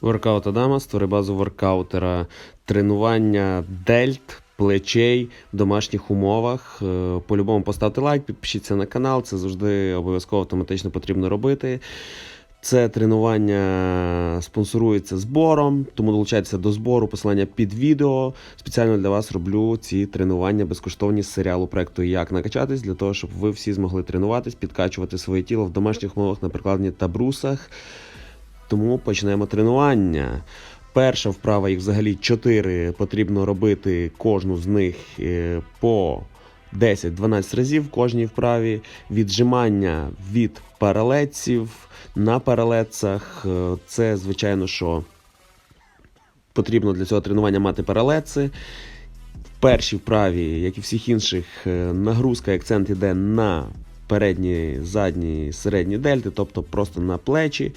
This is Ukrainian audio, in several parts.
Воркаут Адама, створи базу воркаутера, тренування дельт, плечей в домашніх умовах. Е, По-любому поставте лайк, підпишіться на канал, це завжди обов'язково автоматично потрібно робити. Це тренування спонсорується збором, тому долучайтеся до збору, посилання під відео. Спеціально для вас роблю ці тренування безкоштовні з серіалу проекту Як накачатись, для того, щоб ви всі змогли тренуватись, підкачувати своє тіло в домашніх умовах на прикладні та брусах. Тому почнемо тренування. Перша вправа, їх взагалі 4, потрібно робити кожну з них е, по 10-12 разів в кожній вправі. Віджимання від паралетців на паралетцях. Е, Це, звичайно, що потрібно для цього тренування мати паралетси. В першій вправі, як і всіх інших, е, нагрузка і акцент йде на передні, задні, середні дельти, тобто просто на плечі.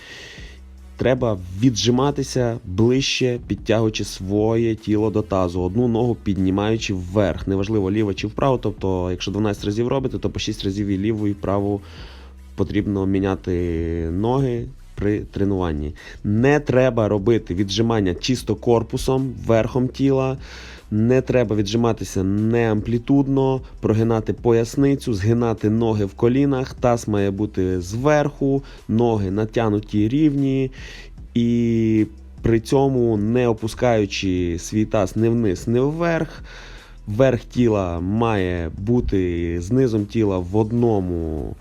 Треба віджиматися ближче, підтягуючи своє тіло до тазу, одну ногу піднімаючи вверх. Неважливо ліво чи вправо. Тобто, якщо 12 разів робите, то по 6 разів і ліву, і праву потрібно міняти ноги при тренуванні. Не треба робити віджимання чисто корпусом, верхом тіла. Не треба віджиматися не амплітудно, прогинати поясницю, згинати ноги в колінах. Таз має бути зверху, ноги натягнуті рівні. І при цьому не опускаючи свій таз не вниз, не вверх. Верх тіла має бути з низом тіла в одному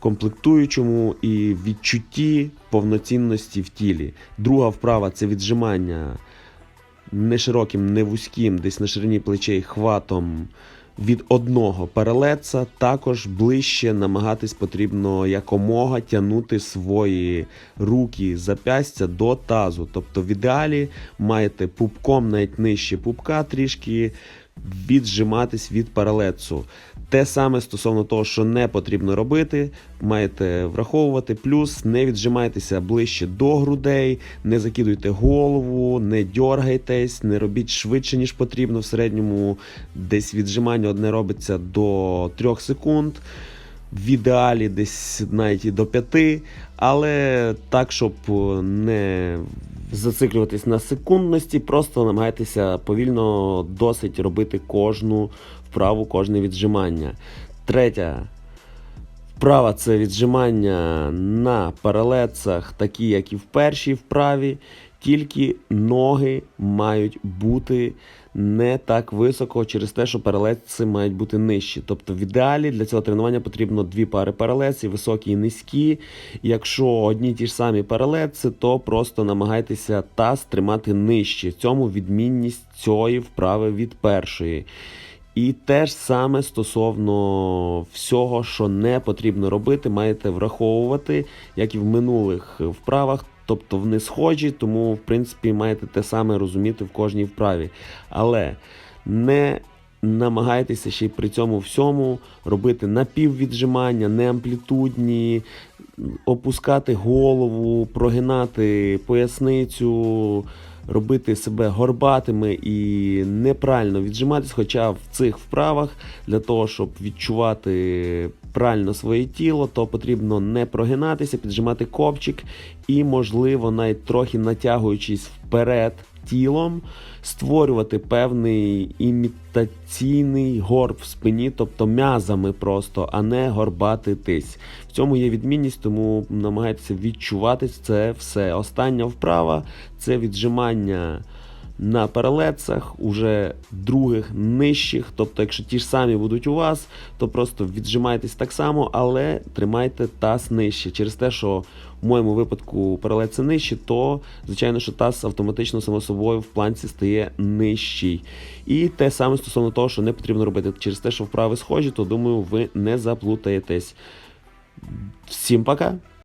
комплектуючому і відчутті повноцінності в тілі. Друга вправа це віджимання не широким, не вузьким, десь на ширині плечей хватом від одного паралеца. Також ближче намагатись потрібно якомога тягнути свої руки, запястя до тазу. Тобто в ідеалі маєте пупком навіть нижче пупка трішки віджиматись від паралецу. Те саме стосовно того, що не потрібно робити, маєте враховувати. Плюс не віджимайтеся ближче до грудей, не закидуйте голову, не дьоргайтесь, не робіть швидше, ніж потрібно. В середньому десь віджимання одне робиться до 3 секунд. В ідеалі десь навіть і до 5, але так, щоб не зациклюватись на секундності, просто намагайтеся повільно досить робити кожну вправу, кожне віджимання. Третя вправа це віджимання на паралецах, такі, як і в першій вправі. Тільки ноги мають бути не так високо через те, що паралеці мають бути нижчі. Тобто, в ідеалі для цього тренування потрібно дві пари паралеців, високі і низькі. Якщо одні ті ж самі паралеці, то просто намагайтеся таз тримати нижче. В цьому відмінність цієї вправи від першої. І те ж саме стосовно всього, що не потрібно робити, маєте враховувати, як і в минулих вправах. Тобто вони схожі, тому в принципі маєте те саме розуміти в кожній вправі. Але не намагайтеся ще й при цьому всьому робити напіввіджимання, не амплітудні, опускати голову, прогинати поясницю, робити себе горбатими і неправильно віджиматись. Хоча в цих вправах для того, щоб відчувати правильно своє тіло, то потрібно не прогинатися, піджимати копчик і, можливо, навіть трохи натягуючись вперед тілом, створювати певний імітаційний горб в спині, тобто м'язами просто, а не горбатитись. В цьому є відмінність, тому намагайтеся відчувати це все. Остання вправа це віджимання. На паралецах, уже других нижчих. Тобто, якщо ті ж самі будуть у вас, то просто віджимайтесь так само, але тримайте таз нижче. Через те, що в моєму випадку паралеці нижчі, то звичайно, що таз автоматично само собою в планці стає нижчий. І те саме стосовно того, що не потрібно робити через те, що вправи схожі, то думаю, ви не заплутаєтесь. Всім пока!